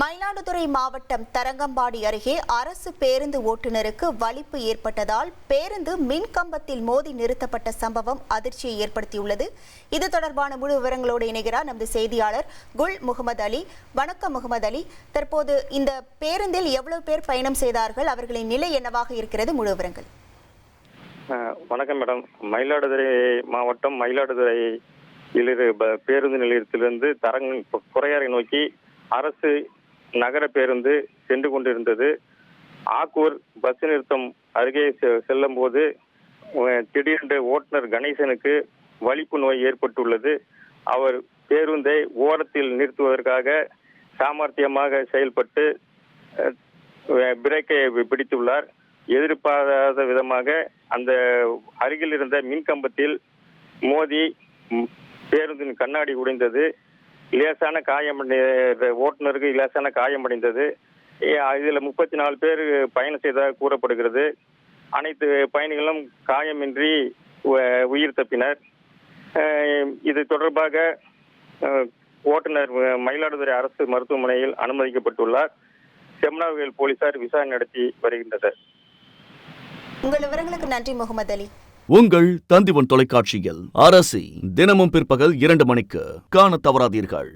மயிலாடுதுறை மாவட்டம் தரங்கம்பாடி அருகே அரசு பேருந்து ஓட்டுநருக்கு வலிப்பு ஏற்பட்டதால் பேருந்து மின் கம்பத்தில் மோதி நிறுத்தப்பட்ட சம்பவம் அதிர்ச்சியை ஏற்படுத்தியுள்ளது. இது தொடர்பான முழு விவரங்களோடு இணைகிறார் நமது செய்தியாளர் குல் முகமது அலி. வணக்கம் முகமது அலி. தற்போது இந்த பேருந்தில் எவ்வளவு பேர் பயணம் செய்தார்கள்? அவர்களின் நிலை என்னவாக இருக்கிறது? முழு விவரங்கள். வணக்கம் மேடம். மயிலாடுதுறை மாவட்டம் மயிலாடுதுறை ப- பேருந்து நிலையத்திலிருந்து தரங்க குறையாறை நோக்கி அரசு நகர பேருந்து சென்று கொண்டிருந்தது. ஆக்கூர் பஸ் நிறுத்தம் அருகே செ- செல்லும் போது திடீரென்று ஓட்டுநர் கணேசனுக்கு வலிப்பு நோய் ஏற்பட்டுள்ளது. அவர் பேருந்தை ஓரத்தில் நிறுத்துவதற்காக சாமர்த்தியமாக செயல்பட்டு பிரேக்கை பிடித்துள்ளார். எதிர்பாராத விதமாக அந்த அருகில் இருந்த மின் கம்பத்தில் மோதி பேருந்தின் கண்ணாடி உடைந்தது. லேசான காயம் ஓட்டுநருக்கு லேசான காயமடைந்தது அடைந்தது. இதில் முப்பத்தி நாலு பேர் பயணம் செய்ததாக கூறப்படுகிறது. அனைத்து பயணிகளும் காயமின்றி உயிர் தப்பினர். இது தொடர்பாக ஓட்டுநர் மயிலாடுதுறை அரசு மருத்துவமனையில் அனுமதிக்கப்பட்டுள்ளார். செம்னாவில் போலீசார் விசாரணை நடத்தி வருகின்றனர். உங்கள் விவரங்களுக்கு நன்றி முகமது அலி. உங்கள் தந்திவன் தொலைக்காட்சியில் அரசி தினமும் பிற்பகல் இரண்டு மணிக்கு காணத் தவறாதீர்கள்.